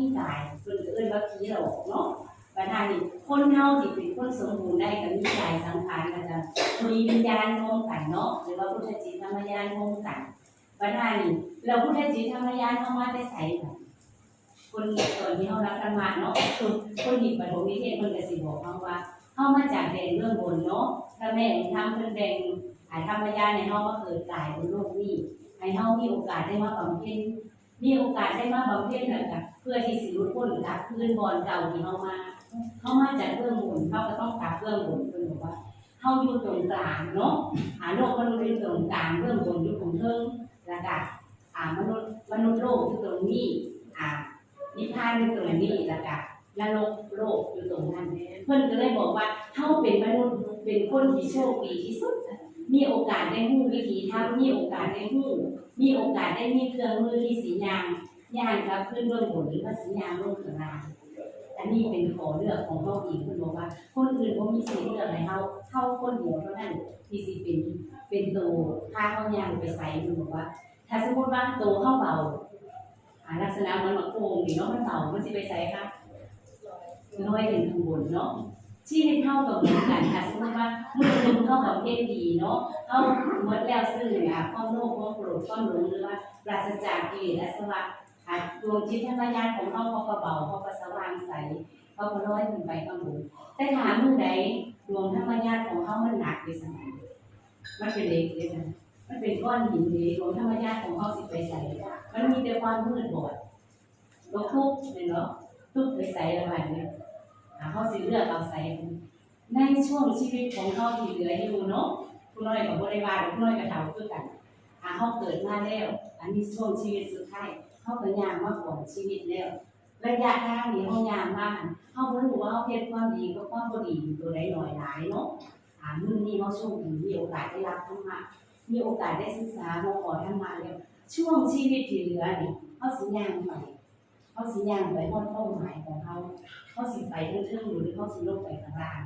มีกายเพิ่นเอิ้นว่าผีหลอกเนาะบัดนี้คนเฮาที่เป็นคนสมบูรณ์ได้ก็มีกายสังขารก็จะมีวิญญาณร่วมกันเนาะหรือว่าพุทธจิตธรรมญาณร่วมกันบัดนี้เราพุทธจิตธรรมญาณเฮามาได้ใส่กันคนตอนที่เฮารับธรรมะเนาะคนคนที่ปฐมนิเทศเพิ่นกสิบอกเฮาว่าเฮามาจากแดนเรื่องบนเนาะถ้าแม่ทำเพิ่นแบ่งให้ธรรมญาณให้เฮามาเกิดกายบนโลกนี้ให้เฮามีโอกาสได้มาบำเพ็ญมีโอกาสได้มาบำเพ็ญนั่นก็เพื่อที่สิหลุดพ้นจากพื้นบอนเก่าที่เฮามาเฮามาจากเบื้องบนเฮาก็ต้องกลับเบื้องบนเพิ่นบอกว่าเฮาอยู่ตรงกลางเนาะอาโลกมนุษย์อยู่ตรงกลางเบื้องบนอยู่ตรงเทิงแล้วก็อ่ามนุษย์มนุษย์โลกอยู่ตรงนี้อ่านิพพานอยู่ตรงนี้แล้วก็นรกโลกอยู่ตรงนั้นเพิ่นก็เลยบอกว่าเฮาเป็นมนุษย์เป็นคนที่โชคดีที่สุด มีโอกาสได้ฮู้วิธีทำมีโอกาสได้ฮู้มีโอกาสได้มีเครื่องมือที่สียาง ยางครับขึ้นเบื้องบนหรือว่าสียางลงข้างล่างอันนี้เป็นขอเลือกของเขาเองคุณบอกว่า คนอื่นเขามีสิทธิ์เลือกให้เขาเข้าคนเดียวเท่านั้นที่สิเป็นเป็นตัวถ้าเขายางไปใส่คุณบอกว่า ถ้าสมมติว่าตัวเข้าเบาลักษณะมือนมะโขงนี่เนาะมันเบามันจะไปใส่ครับน้อยเป็นข้างบนเนาะชีวิตเท่ากับเหมือนกันค่ะสมมติว่ามือหนึ่งเท่ากับเพศดีเนาะเอาหมดแล้วซึ่งอะความโลภความโกรธความหลงหรือว่าปราศจากกิเลสอาสวะอะ ดวงจิตธรรมญาณของเขาเขาก็เบาเขาก็สว่างใสเขาก็ลอยขึ้นไปข้างบนแต่ถามมือใดดวงธรรมญาณของเขามันหนักไปสมัยมันเป็นเล็กเลยนะมันเป็นก้อนหินเลยดวงธรรมญาณของเขาสิไปใสมันมีแต่ความมืดบอดเราทุกเลยเนาะทุกไปใสอะไรเนี่ยอะเขาสิเลือกเอาใสในช่วงชีวิตของเขาที่เหลืออยู่เนาะผู้น้อยกับบริวารผู้น้อยกับเฒ่าคือกันหาเขาเกิดมาแล้ว อันนี้ช่วงชีวิตสุดท้าย เขาก็ยางมาก่อนชีวิตแล้วระยะทางนี้เขายางมากเขาบ่รู้ว่าเขาเฮ็ดความดีกับความบ่ดีตัวใดหน่อยหลายเนาะอ่ามื้อนี้เขาโชคดีมีโอกาสได้รับธรรมะมีโอกาสได้ศึกษามาขอธรรมะแล้วช่วงชีวิตที่เหลือนี่เขาสิย่างไปเขาสิย่างไปฮอดเป้าหมายของเขาเขาสิไปเรื่องๆหรือเขาสิลงไปข้างล่าง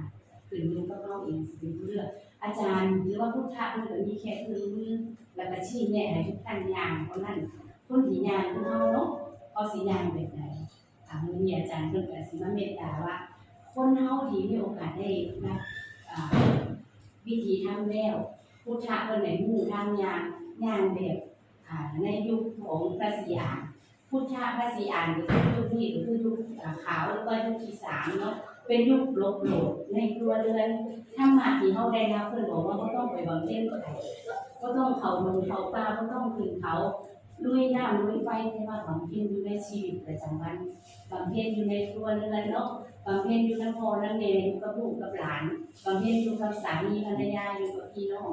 ขึ้นอยู่กับเข้าเองสิเป็นผู้เลือกอาจารย์หรือว่าพุทธะมันก็มีแค่คือมือแล้วก็ชี้แนะให้ทุกท่านย่างเพราะนั้น คนที่ย่างคือเฮาเนาะเอาสิย่างแบบไหนอ่ามื้อนี้อาจารย์เพิ่นก็สิมาเมตตาว่า คนเฮาที่มีโอกาสได้นะอ่าวิธีทำแล้วพุทธะเพิ่นให้หมู่ทางยางยางแบบอ่าในยุคของพระศรีอานพุทธะพระศรีอานก็คือยุคนี้ก็คือยุคขาวหรือว่ายุคที่สามเนาะเป็นยุคลบโลดในครัวเรือนถ้ามาที่เขาได้รับเพื่อนบอกว่าเขาต้องไปบำเพ็ญไข่ก็ต้องเขาลงเขาป่าก็ต้องขึ้นเขา ลุยน้ำลุยไฟที่ว่าบำเพ็ญอยู่ในชีวิตประจำวันบำเพ็ญอยู่ในครัวเรือนเนาะบำเพ็ญอยู่กับพ่อและแม่อยู่กับลูกกับหลานบำเพ็ญอยู่กับสามีภรรยาอยู่กับพี่น้อง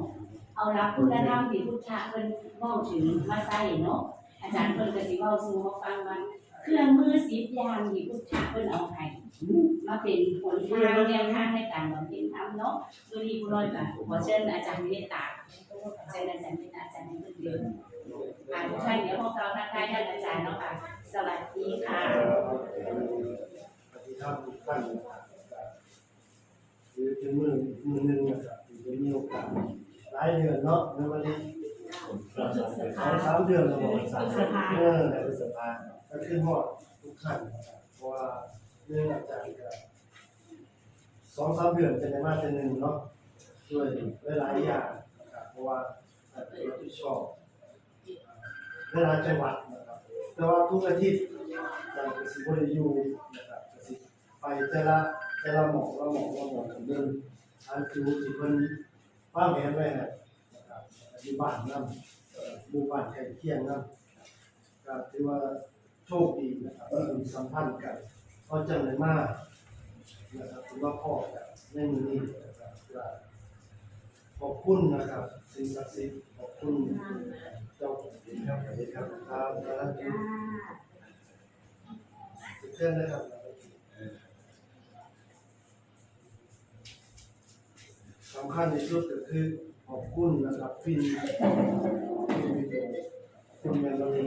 เอารับคุณธรรมที่พุทธะเพิ่นเว้าถึงมาใส่เนาะอาจารย์เพิ่นก็สิเว้าสู่เขาฟังว่าเครื่องมือสิบอย่างที่พุทธะเพิ่นเอาให้มาเป็นผลทางแนวทางในการบำเพ็ญธรรมเนาะสุรีบุรอยค่ะขอเชิญอาจารย์เมตตาเชิญอาจารย์เมตตาอาจารย์ให้เพิ่นเดิน อ่าทุกท่านเดี๋ยวพวกเราทักทายท่านอาจารย์เนาะค่ะ สวัสดีค่ะปฏิธรรมทุกท่านนะครับคือเป็นมือมือหนึ่งนะครับที่จะมีโอกาสหลายเดือนเนาะในวันนี้สองสามเดือนเราบอกสามเออในพฤษภาก็คือหอดทุกท่านเพราะว่าเนื่องอาจารย์กจะสองสามเดือนจะได้มาเป็นหนึ่งเนาะด้วยหลายอย่างนะครับเพราะว่าอาจจะรับผิดชอบ เวลาจังหวัดนะครับแต่ว่าทุกอาทิตย์การกสิบริยูนะครับกสิไปแต่ละแต่ละหมอกละหมอกละหมอกของเดิมอันคือที่เพิ่นวางแผนไว้นะครับอยู่บ้านนำหมู่บ้านใกล้เคียงนำก็ถือว่าโชคดีนะครับมีสัมพันธ์กันเพราะจังเลยมากนะครับถือว่าพ่อกันในมือนี้นะครับขอบคุณนะครับสิ่งศักดิ์สิทธิ์ขอบคุณ เจ้าของที่ครับสวัสดีครับทางร้านจุเชิญนะครับสำคัญที่สุดก็คือขอบคุณนะครับฟินคุณแมนลี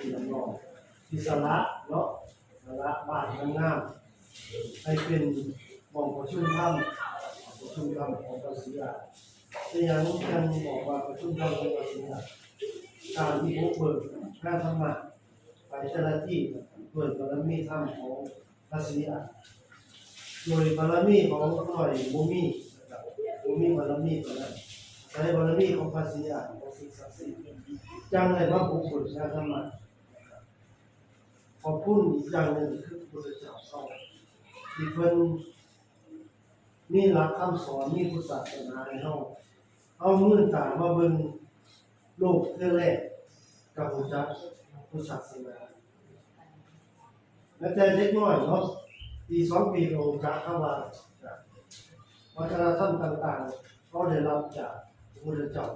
ที่น้องที่สละเนาะสละบ้านงามให้เป็นมองประชุมธรรมประชุมธรรมของพระ ศรีอาที่ยังยังบอกว่าประชุมธรรมของพระศรีอาการที่พบเบิกงาธรรมะไปแต่ละที่ด้วยบารมีธรรมของพระศรีอาโดยบารมีของหน่อยบ่มีบบ่มีบารมีตัวนั้นใช้บารมีของพระศรีอาของสิ่งศักดิ์สิทธิ์จังเลยว่าบุคคลชาธรรมะขอบคุณอีกอย่างหนึ่งคือพระพุทธเจ้าเขาที่เพิ่นมีหลักคำสอนมีพุทธศาสนาให้เฮา เอามือตามาเบิ่งโลกเรื่อแรกกับพุทธพุทธศาสนาแล้วแต่เล็กน้อยเนาะปีสองปีก็รู้จักคำว่าวัฒนธรรมต่างๆก็ได้รับจากพุทธเจ้า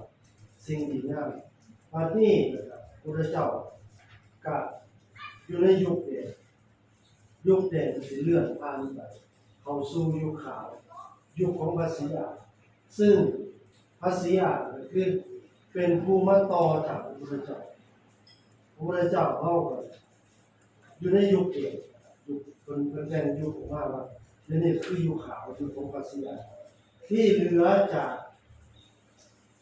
สิ่งดีงามวันนี้พุทธเจ้าก็อยู่ในยุคเดงยุคแดงสิเลื่อนผ่านไปเข้าสู่ยุคขาว ยุคของภาษีอา ซึ่งภาษีอาก็คือเป็นผู้มาต่อจากพระพุทธเจ้าพระพุทธเจ้าเขาก็อยู่ในยุคเอกยุคคนเป็นแฟนยุคของว่าว่าเดี๋ยวนี่คือยุคขาวยุคของภาษีอาที่เหลือจาก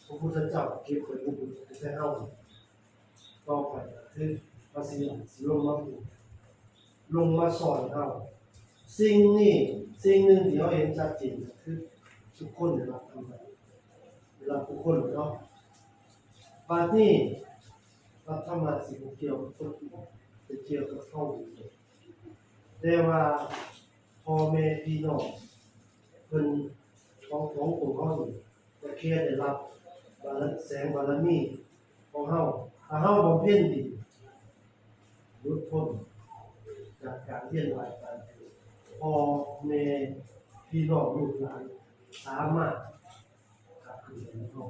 พระพุทธเจ้าเก็บไว้พระพุทธเจ้าต่อไปคือภาษีอาสิลงมาพูดลงมาสอนเราสิ่งนี้สิ่งหนึ่งที่เราเห็นชัดเจนคือทุกคนได้รับทำไมได้รับ คนเนาะบาดนี้รับธรรมสิ่งเกี่ยวกับคนจะเกี่ยวกับเข้าอยู่แต่ว่าพ่อแม่พี่น้องเพิ่นของของของเฮานี่จะแค่ได้รับบารแสงบารมีของเฮาถ้าเฮาบำเพ็ญดีหลุดพ้นจากการเวียนว่ายตายเกิดพ่อแม่พี่น้องลูกหลานสามารถ กลับคืนสู่เฮา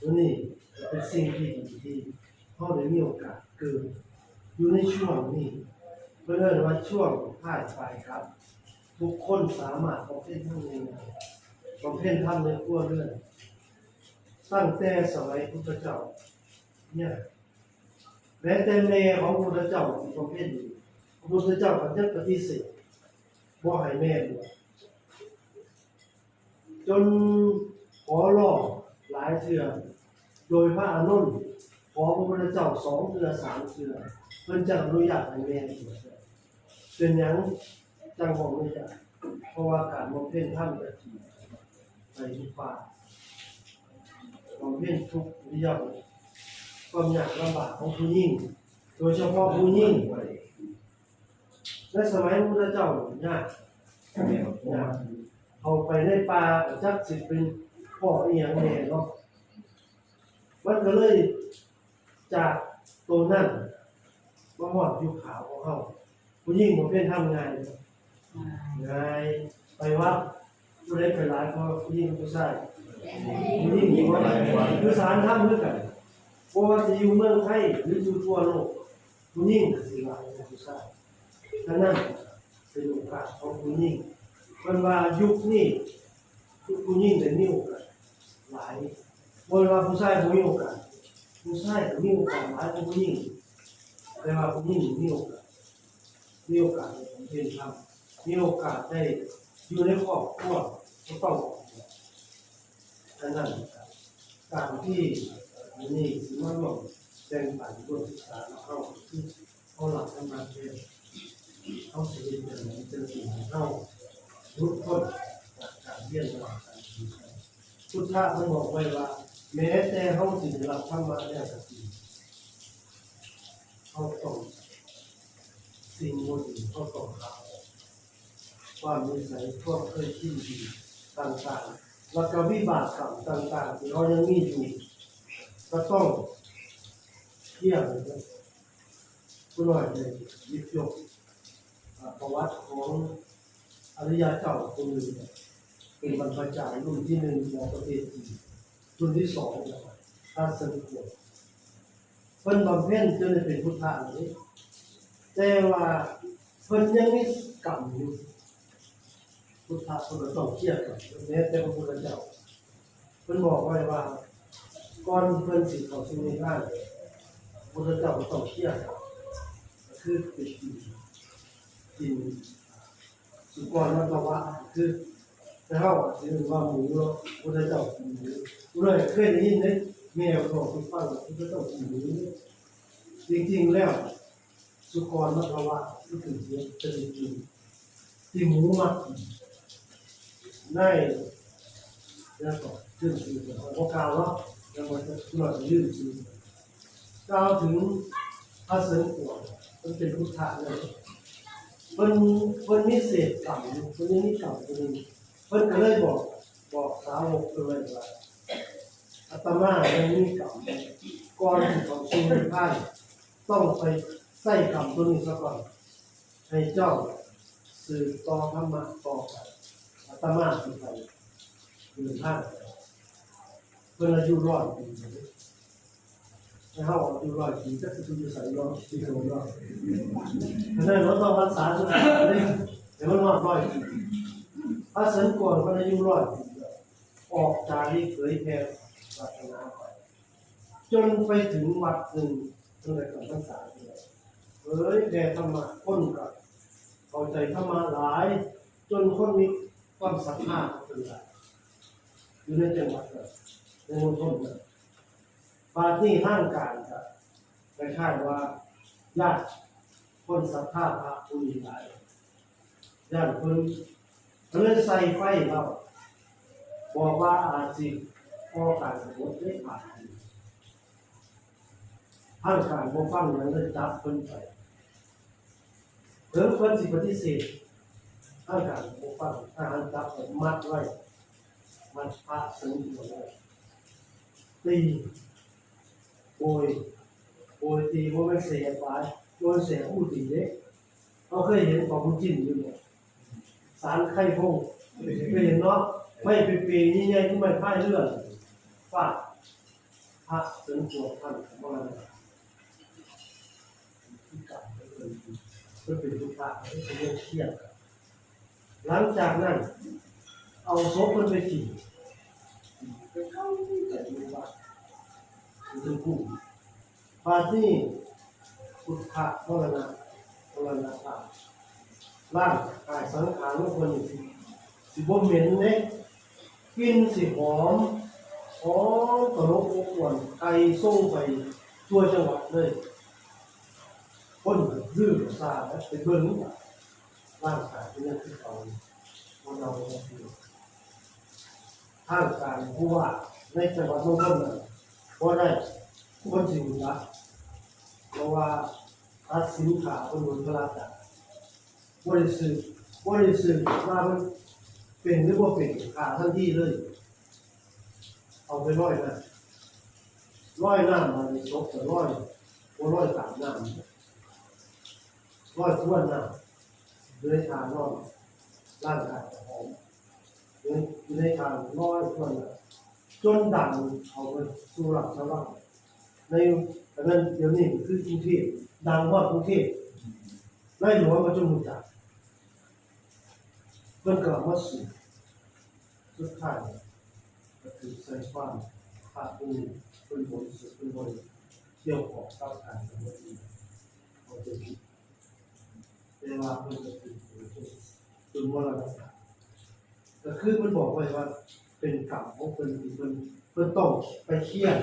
ตัวนี้เป็นสิ่งที่ดีที่เฮาได้มีโอกาสเกิดอยู่ในช่วงนี้เพื่อนว่าช่วงผ่านไปครับ ทุกคนสามารถประเภททั้งในงานประเภททำในครัวเรื่อนตั้งแต่สมัยพุทธเจ้าเนี่ยแม้แต่แม่ของพุทธเจ้าที่ประเภทนี้พระพุทธเจ้าก็จะปฏิเสธบ่ให้แม่บวชจน ขอรองหลายเทื่อโดยพระอานนขอพระพุทธเจ้าสองเทือสามเทือเพิ่นจะอนุญาตให้แม่บวดเป็นหยังจังบอกไม่ได้เพราะว่าการบำเพ็ญธรรมจะทีไปทุกฝ่าบำเพ็ญทุกเรื่องความยากลำบากของผู้หญิงโดยเฉพาะผู้หญิงในสมัยพระพุทธเจ้ายากยากเอาไปในป่าจักสิเป็น พ่ออีหยังแน่เนาะมันก็เลยจากตัวนั่นมาหอดอยู่ขาวของเขาผู้หญิงผมเป็นทำงานงายไปวัดผู้ใดไปร้านก็ผู้หญิงผู้ชายผู้หญิงอยู่ว่าคือสารทำด้วยกันเพราะว่าจะอยู่เมืองไทยหรืออยู่ทั่วโลกผู้หญิงก็สิหลายกว่าผู้ชายฉะนั้นเป็นโอกาสของผู้หญิงมันว่ายุคนี้ทุกผู้หญิงได้มีโอกาส หลายบนว่าผู้ชายบ่มีโอกาสผู้ชายก็มีโอกาสหลายผู้หญิงแต่ว่าผู้หญิงมีโอกาสมีโอกาสในการเรียนทำมีโอกาสได้อยู่ในครอบครัวก็ต้องออกแบบดังนั้นการที่อันนี้สิมาร่วมแบ่งปันร่วมศึกษาเข้าคือเขาหลักธรรมะเรียนเขาสิเรียนเรื่องเจอสิ่งที่เขาทุกคนจากการเรียนรศึกษา พุทธะมันบอกไว้ว่า แม้แต่เขาสิได้รับธรรมะแล้วก็ตามเขาต้องสิ่งบดีเขาต้องละออกความนิสัยพวกเคยที่ดีต่างๆ แล้วก็วิบากกรรมต่างๆ ที่เขายังมีอยู่ก็ต้องเที่ยงเลยผู้น้อยเลยหยิบยกประวัติของอริยเจ้าคนหนึ่ง เป็นบรรพจารย์รุ่นที่หนึ่งของประเทศจีนรุ่นที่สองนะครับท่านสนิทวงเพิ่นบำเพ็ญจนได้เป็นพุทธะนี้แต่ว่าเพิ่นยังมีกรรมอยู่พุทธะเพิ่นต้องเครียดกับแม้แต่พระพุทธเจ้าเพิ่นบอกไว้ว่าก่อนเพิ่นสิเข้าสู่นิพพานพระพุทธเจ้าต้องเครียดกับคือเป็นกินกินสุกรมัตตวะคือ แต่เขาสิเรียกว่ามูเนาะพุทธเจ้ากินหมูผู้ใดเคยได้ยินไหมแม่บอกคุณฟังว่าพุทธเจ้ากินหมูจริงๆแล้วสุกรมัทวะก็คือเสียงจะได้กินที่หมูมักกินได้แล้วก็ยื่นชื่อของกล่าวเนาแล้วมันจะเราจยื่นชื่อกล่าวถึงพระเสริญกวงมันเป็นพุทธะเลยมันมันมีเศษกรรมอยู่มันยังมีกรรมตัวนึง เพิ่นก็เลยบอกบอกสาวกเลยว่าอาตมายังมีกรรมก่อนที่เขาชิงท่านต้องไปใส่กรรมตัวนี้ซะก่อน ให้เจ้าสืบต่อธรรมะต่อไปอาตมาสิไปคือท่านเพื่อนอายุร้อยปีให้เฮาอายุร้อยปีจะคืออยู่ใส่ร้อยปีก็บ่ร้อยเพราะนั้นเราต้องรักษาสุขภาพเลยเดี๋ยวมันรอดร้อยปีพ ระสันก่อนพิ่นอายุร้อยปีแล้วออกจากที่เผยแผ่ศาสนาไปจนไปถึงวัดหนึ่งตรงไหนก่อนพรรษาเนี่ยเผยแผ่ธรรมะคนกับเข้าใจธรรมะหลาย จนคนมีความศรัทธาเป็นหลาอยู่ในจังหวัดนั้นในมณฑลนั้นบาดนี้ห้างการจะคล้ายๆว่าญาติคนศรัทธาพระผู้มีหลายญาติคน เลยใส่ไฟเราบอกว่าอาจสิพอการสมมติได้ผ่านห้างการบ่ฟังนั้นเลยจับคนไปเพิ่มเพิ่นสิปฏิเสธทางการปกฟังทหารจับผมมัดไว้มัดพระสงฆ์อยู่ไว้ตีโอยโอยตีว่าไม่เสียไปโดนเสียผู้ตีเด็กเขาเคยเห็นของคุณจิ้นอยู่เนี่ย สารไข่พงเคยเห็นเนาะไม่เป็นปีนี่ไงที่ไม่พ่ายเลือดฟาดพระสงฆ์ตัวท่านของมันที่กลับไปเลยเพื่อเป็นทุกข์ละให้เป็นเรื่องเครียดครับหลังจากนั้น เอาศพมันไปจีไปเข้าแต่ดูว่ามันเป็นผู้ปาที่พุทธะมรณะมรณะตาย ร่างกายสังขารของคนสิสิบ่เหม็นเนี่ยกลินสิหอมหอมตลบอบอวนไก่ส่งไปทั่วจังหวัดเลยคนดื้อซาแล้วไปเบิ่งว่าร่างกายเป็นยังคือเขาคนเราคือทางการผู้ว่าในจังหวัดนนทบุรีเพราะได้คนสิงละเพราะว่าทัดสินขาคนบนพระราชา บริสุทธิ์บริสุทธิ์ว่ามันเป็นหรือว่าเป็นขาทันทีเลย เอาไปร้อยนะร้อยน้ำมาในศพแต่ร้อยบ่ร้อยตามน้ำร้อยท้วนนะด้วยทางนอกร่างกายหอมด้วยด้วยทางร้อยท้วนนะจนดังเอาไปสู่หลักชาวบ้านในแต่นั้นเดี๋ยวนี้คือ กรุงเทพดังว่ากรุงเทพในหลวงก็จนรู้จัก พิ่นกลับมาสู่สุดท้ายก็คือใส่ความภาคภูมิเป็นบริสุทธิ์เป็นบริเที่ยวของก้าวการของตัวเองของตัวเองเวลาเพิ่นจะถึงจุดมรณะก็คือมันบอกไว้ว่าเป็นกรรมของเพิ่นที่เพิ่นเพิ่นต้องไปเครียด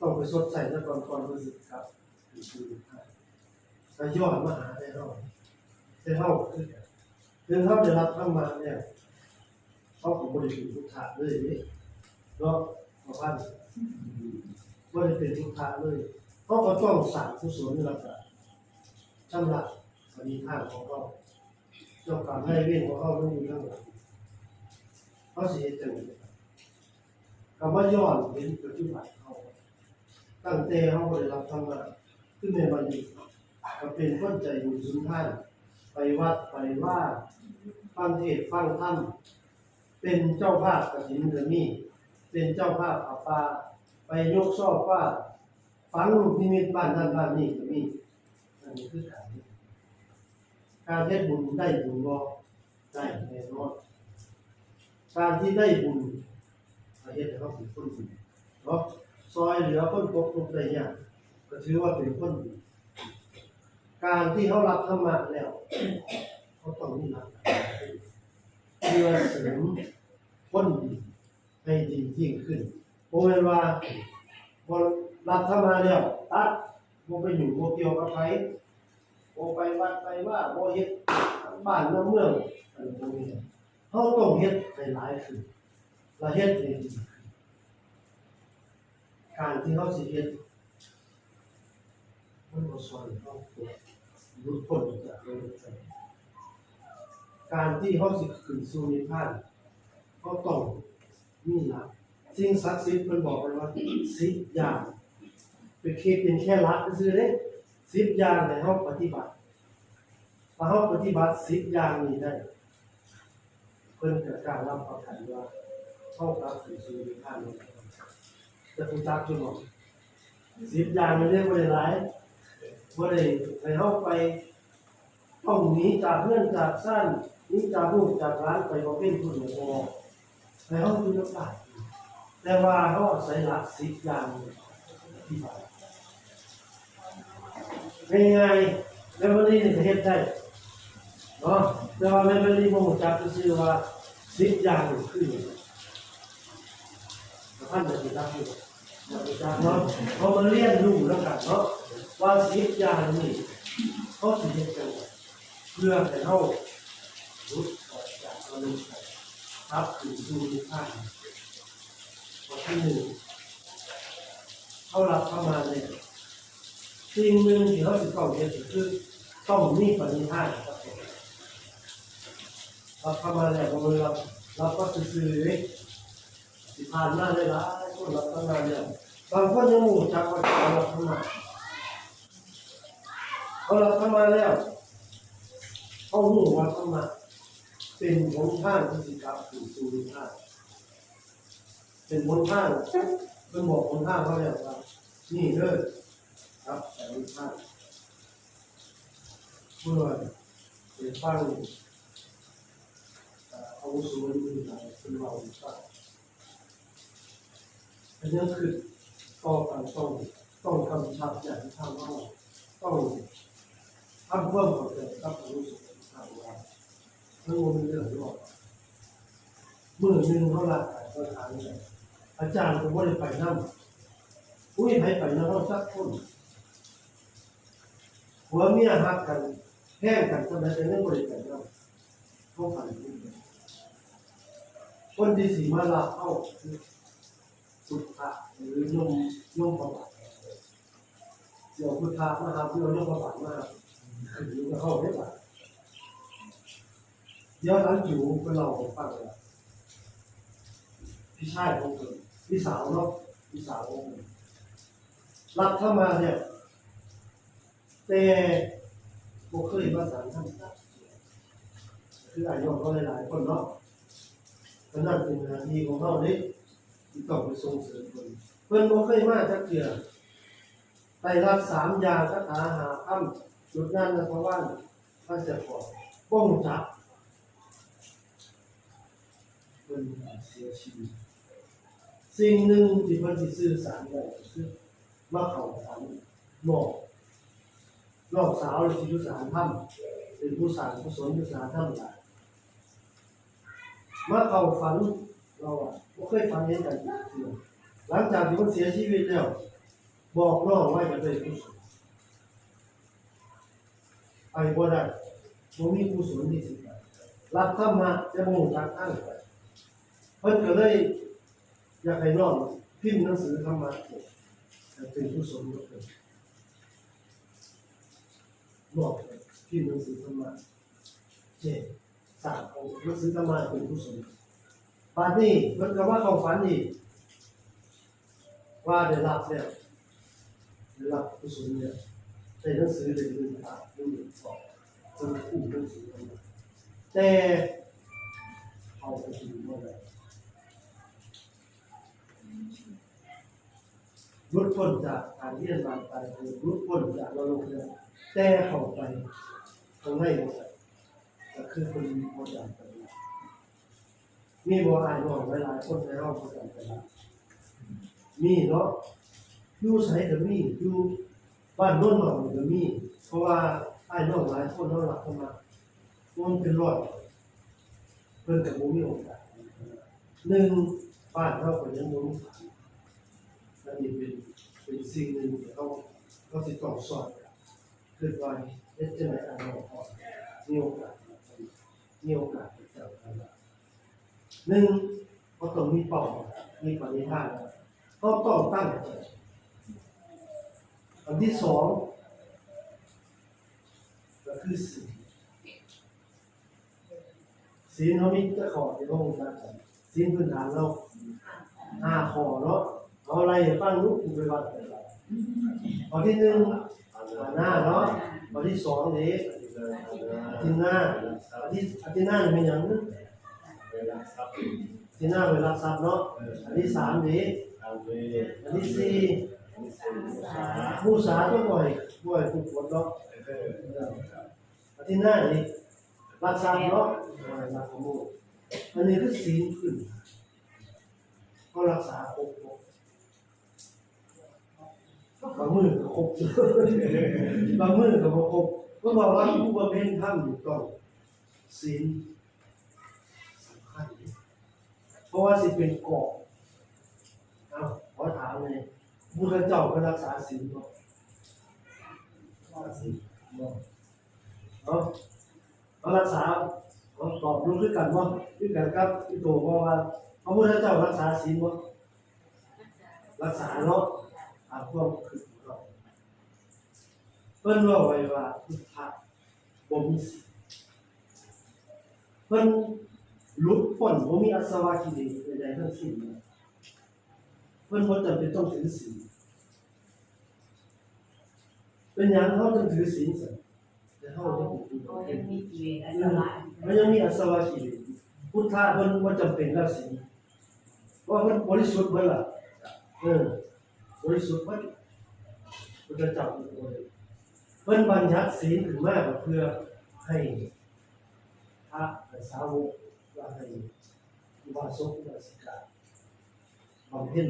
ต้องไปสดใสแล้วก่อนก่อนรู้สึกครับคือก็ย้อนมาหาได้เฮาได้เฮาคือ คือเฮาได้รับธรรมะเนี่ยเขาก็บ่ได้เป็นทุกข์เลยนี่เนาะบ่พันบ่ได้เป็นทุกข์เลยเขาก็ต้องสร้างกุศลนี่ล่ะครับชำระอันนี้ทาของเขาเจ้ากรรมให้เว้นของเขาต้องมีทั้งหมดเขาเสียจังคำว่าย้อนเห็นปัจจุบันเขาตั้งแต่เขาบริรับธรรมะขึ้นในวันนี้ก็เป็นคนใจบุญสุนทาน ไปวัดไปว่าฟังเทศฟังธรรมเป็นเจ้าภาพกฐินเดือนนี้เป็นเจ้าภาพอาปาไปยกซอบว่าฝังลูกนิมิตบ้านนั่นบ้านนี้ก็มีอันนี้คือการการเฮ็ดบุญได้บุญบ่ได้แน่นอนการที่ได้บุญก็เฮ็ดให้เขาเป็นคนดีเนาะซอยเหลือคนตกทุกได้ยากก็ถือว่าเป็นคนดี การที่เขารับธรรมะแล้วเขาต้องมีหลักเพื่อเสริมคนดีให้ดียิ่งขึ้นบ่แม่นว่าบ่รับธรรมะแล้วตัดบ่ไปอยู่บ่เกี่ยวกับไผบ่ไปวัดไปว่าบ่เฮ็ดบ้านเมืองเมืองอันพวกนี้เฮาต้องเฮ็ดให้หลายขึ้นและเฮ็ดให้ดีขึ้นการที่เฮาสิเฮ็ดมันบ่สอนเฮา ตัวหลุดพ้นจากโลกใจการที่เฮาสิขึ้นสู่นิพพานเฮาต้องมีหลักสิ่งศักดิ์สิทธิ์เพิ่นบอกไว้ว่า10อย่างเป็นแค่เป็นแค่ลักซื่อๆเด้10อย่างในห้เฮาปฏิบัติถ้าเราปฏิบัติสิบอย่างนี้ได้ เพิ่นจะการรับประกันว่าเข้ากับสิ่งสู่นิพพานนี้จะคุณจักจุดสิบอย่างมันเรียกว่าหลาย บ่ได้ให้เฮาไปต้องหนีจากเพื่อนจากซ่านหนีจากลูกจากร้านไปบ่เป็นผู้หลวงพอให้เฮาอยู่กับได้แต่ว่าเฮาอาศัยหลักสิบอย่างที่บาง่ายๆแล้วันนี้จะเฮ็ดได้เนาะแต่ว่าแม่นรีบ่รู้จักซื่อว่าสิบอย่างนี่คือท่านจะสิรับอยู่เนาะเพราะมันเรียนรู้แล้วกันเนาะ ว่าสิบอย่างนี่เขาสิเฮ็ดจังไดเพื่อให้เฮาหลุดออกจากอารมณ์ไปครับถึงสู่นิพพานข้อที่หนึ่งเขารับเข้ามาเนี่ยสิ่งหนึ่งที่เขาสิต้องเฮ็ดก็คือต้องมีปณิธานครับผมเราเข้ามาแล้วเราเราเราก็ซื้อเลยที่ผ่านมาเลยละคนเราตั้งนานแล้วบางคนยังหมู่จักว่าเขาเราเข้ามา เขาเราเข้ามาแล้วเขาหูว่าเข้ามา เป็นหนทางที่สิกลับสู่สู่นิพพานเป็นหนทางเป็นบอกหนทางเขาแล้วว่านี่เด้อครับแต่นิพพานเมื่อเป็นฟังอาวุโสนี่คืออะไรเป็นเราหรือเปล่าอันนี้คือต่อการต้องต้องกำชับอย่างที่ทำว่าต้อง ทำเพิ่มเข้าใจกับอาวุโสที่ทำว่าเรื่องมันเรื่องหรอกมือหนึ่งเขาหลักการเขาทานเลยอาจารย์ผมว่าได้ไปนั่งอุ้ยไปไปนั่งเขาสักคนหัวเมียหักกันแห้งกันทำไมจะไม่บริการนั่งเขาฝันที่คนที่สีมาลาเข้าคือสุภะหรือยมยมประวัติเดี๋ยวพุทธะมาครับเดี๋ยวยมประวัติมาคื อยู่กับเขาได้ป่ะเดี๋ยวหลังอยู่เป็นเราของฟังเลยพี่ชายของผมพี่สาวเนาะพี่สาวผมรับเข้ามาเนี่ย แต่บ่เคยมาสานท่านคืออายุเขาหลายๆคนเนาะนั่นเป็นหน้าที่ของเราเด้ที่ต้องไปส่งเสริมเพิ่นเพิ่นบ่เคยมาจักเทื่อไปรับสามยาคาถาหาคำ จุดนั้นนะเพราะว่าพระเจ้าขอป้องจับเพิ่นเสียชีวิตสิ่งหนึ่งที่เพิ่นสิสื่อสารได้คือมาเข้าฝันนอกนอกสาวเลยสิอยู่สารธรรมเป็นผู้สางผู้สนอยู่สารธรรมหลายมาเขาฝันเราอะไม่เคยฝันเห็นกันหลังจากที่มันเสียชีวิตแล้วบอกน้องไว้จะเป็นผู้สน ไปบ่ได้บ่มีผู้สนที่สิไปรับธรรมะจะบ่รู้จักอ้างไปเพิ่นก็เลยอยากให้น้องพิมพ์หนังสือธรรมะเป็นผู้สนก็เป็นน้องพิมพ์หนังสือธรรมะเจ็ดสามองค์มันซื้อกันมาเป็นผู้สนปานนี้มันก็ว่าเขาฝันอีกว่าได้รับเนี่ยได้รับผู้สนเนี่ย ในหนังสือเล่มหนึ่งตามเล่มหนึ่งสองจนคู่หนังสือแต่เอาไปดูเมื่อไรรุดพ้นจากการเรียนบานไปรุดพ้นจากเราลงเนี่ยแต่เข้าไปตรงไหนหมดเลยก็คือคนโบราณไปแล้วมีโบราณบอกหลายๆคนในรอบโบราณไปแล้วมีเนาะอยู่ไสก็มีอยู่ บ้านโน้นหนองก็มีเพราะว่าไอ้น้องหลายคนน้องหลักเข้ามามันเป็นร้อยเพิ่นกับบ่มีโอกาสหนึ่งบ้านเราก็ยังบ่มีศาลอันนี้เป็นเป็นสิ่งหนึ่งที่เขาเขาสิดต้อสอนกันคือว่าเฮ็ดจังไดอันนั้นอมีโอกาสมีโอกาสที่จะทำได้หนึ่งเขาต้องมีเป้ามีปณิธานเขาต้องตั้งใจ อันที่สองก็คือศีลศีลเขามีจะขอที่พระองค์ตรัสศีลพื้นฐานเราห้าขอเนาะเอาอะไรให้ฟังลูกไปวัดไปวัดข้อที่หนึ่งอาหน้าเนาะข้อที่สองเด็กอาทิตย์หน้าอาทิตย์อาทิตย์หน้าเป็นอย่างนึงอาทิตย์หน้าเป็นรักทรัพย์เนาะอันที่สามเด็กอันที่สี่ ผู้สาต้องบ่อยบ่อยผู้ปวดเนาะอาทิตย์หน้านี่รักทรัพย์เนาะรักขโมยอันนี้คือศีลขึ้น ก็รักษาครบหมดบางมือก็ครบบางมือก็บ่ครบก็บอกว่าผู้บำเพ็ญธรรมอยู่ต้องศีลสำคัญเพราะว่าสิเป็นเกาะเอาขอถามเลย บุคเจ้าก็รักษาศีลบ่รักษาศีลบ่เนาะเขารักษาเขาตอบรู้คือกันบ่คือกันครับที่โตบอกว่าพระพุทธเจ้ารักษาศีลบ่รักษาเนาะตามความคือเราเพิ่นว่าไว้ว่าพุทธะบ่มีสิทธิ์เพิ่นหลุดพ้นบ่มีอาสวะกิเลสใดๆทั้งสิ้นนะเพิ่นบ่จำเป็นต้องถือศีลเป็นหยังเขาต้องถือศีลสิแต่เขาจะบ่ถือก็ศียังมีกิเลสอันตรายมันยังมีอสวะกิเลสพุทธะเพิ่นบ่จำเป็นแล้วศีลเพราะว่าเพิ่นบริสุทธิ์เบิดล่ะเออบริสุทธิ์เบิดพุทธเจ้าเป็นคนเดียวเพิ่นบัญญัติศีลขึ้นมาเพื่อให้พระและสาวกว่าให้อุบาสกอุบาสิกาบำเพ็ญ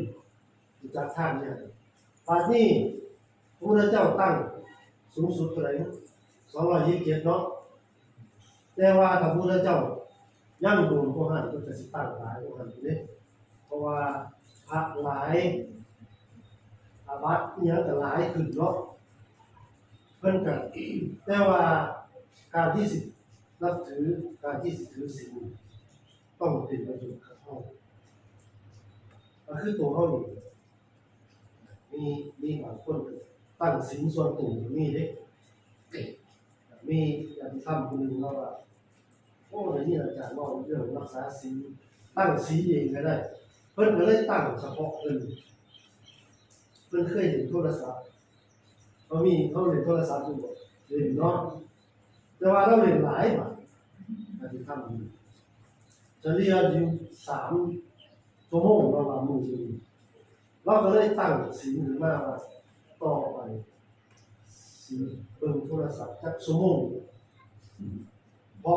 จากท่านเนี่ยป่านนี้พระพุทธเจ้าตั้งสูงสุดเท่าไหร่สองร้อยยี่สิบเจ็ดเนาะแต่ว่าถ้าพระพุทธเจ้ายั่งโดนพวกหันก็จะสิตั้งหลายพวกหันอยู่เด้เพราะว่าพระหลายอาบัติอิหยังก็หลายขึ้นเนาะเพิ่นกันแต่ว่าการที่สินับถือการที่สิถือศีลต้องเป็นประโยชน์กับเฮาก็คือตัวเฮานี่ มีมีบางคนตั้งศีลส่วนตัวมีเด้มีอาจารย์ทำคนหนึ่งเนาะว่าโอ้ยนี่อาจารย์เว่าเรื่องรักษาศีตั้งศีเองก็ได้ เพิ่นก็เลยตั้งเฉพาะเพิ่นเพิ่นเคยเห็นโทรศัพท์เขามีเขาเล่นโทรศัพท์อยู่เล่นเนาะแต่ว่าเราเล่นหลายบาทอาจจะทำอยู่เฉลี่ยอยู่สามชั่วโมงเราว่ามือหนึง เราก็เลยตั้งศีลขึ้นมาว่าต่อไปศีเบิ่งโทรศัพท์จักชั่วโมงพอ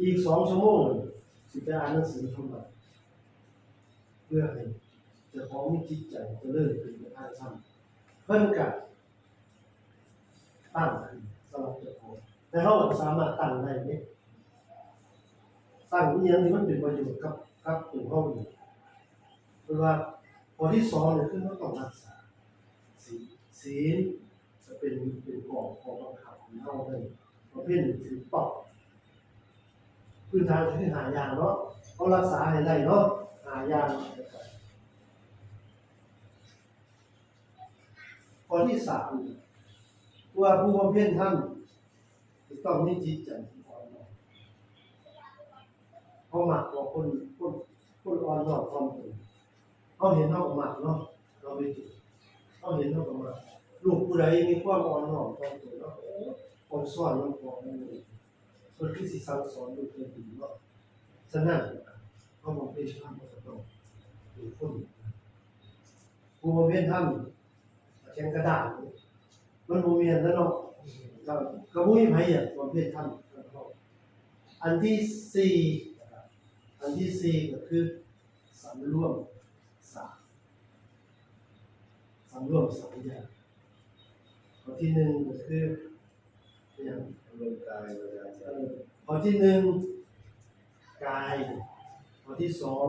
อีกสองชั่วโมงสิไปอ่านหนังสือธรรมะเพื่อให้จะของมีจิตใจจะเลิศขึ้นในทางธรรมเพิ่นกับตั้งขึ้นสำหรับเจ้าของแต่เราสามารถตั้งได้เนี่ยตั้งอหย่างที่มันเป็นประโยชน์กับกับตัวเราอยู่เพราะว่า พอที่สองเนี่ยคือเราต้องรักษาศีลศีลจะเป็นเป็นกรอบของบังคับของเราได้ประเภทหนึ่งถือต้องพื้นฐานคือหายางเนาะเขารักษาให้ได้เนาะหายางนะครับข้อที่สามว่าผู้บำเพ็ญธรรมจะต้องมีจิตใจที่อ่อนน้อมเขาหมักกว่าคนคนคนอ่อนน้อมความเป็น เขาเห็นเขาก็หมักเนาะเราไปจุดเขาเห็นเขาก็หมักลูกผู้ใดมีความอ่อนน้อมความเป็นเนาะโอ้คนสอนมันพอมันเลยคนที่สิสั่งสอนลูกเพื่อนดีเนาะฉะนั้นเขาบำเพ็ญธรรมก็จะต้องเป็นคนผู้บำเพ็ญธรรมแข่งกระดาษมันบ่มีอันนั้นเนาะก็ก็บ่มีไผอะประเภททำอันที่สี่อันที่สี่ก็คือสำรวมสาม สำรวมสามอย่างข้อที่หนึ่งก็คืออย่างร่างกายเวลาเอ่อข้อที่หนึ่งกายข้อที่สอง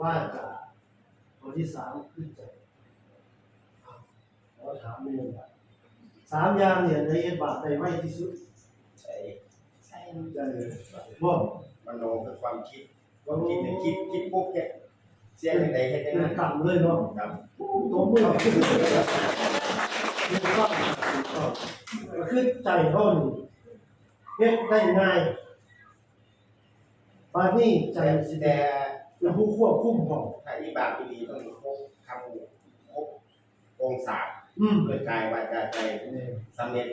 ว่าจาข้อที่สามคือใจเราถามเรื่องว่าสามอย่างเนี่ยในเอ็ดบาทได้ไวที่สุดใช่ใช่ได้บ่มโนคือความคิดความคิดเนี่ยคิดคิดปุ๊บเนี่ย เสียงใดเฮ็ดจังเป็นั้นนต่ำเลยเนาะครับตัวมือขึ้นนี่ก็ก็คือใจเขานี่เฮ็ดได้ง่ายบาดนี้ใจแต่สิแต่เป็นผู้ควบคุมของถ้าอีบาปอีดีต้องครบคำครบองศาอืมด้วยกายวาจาใจสำเร็จ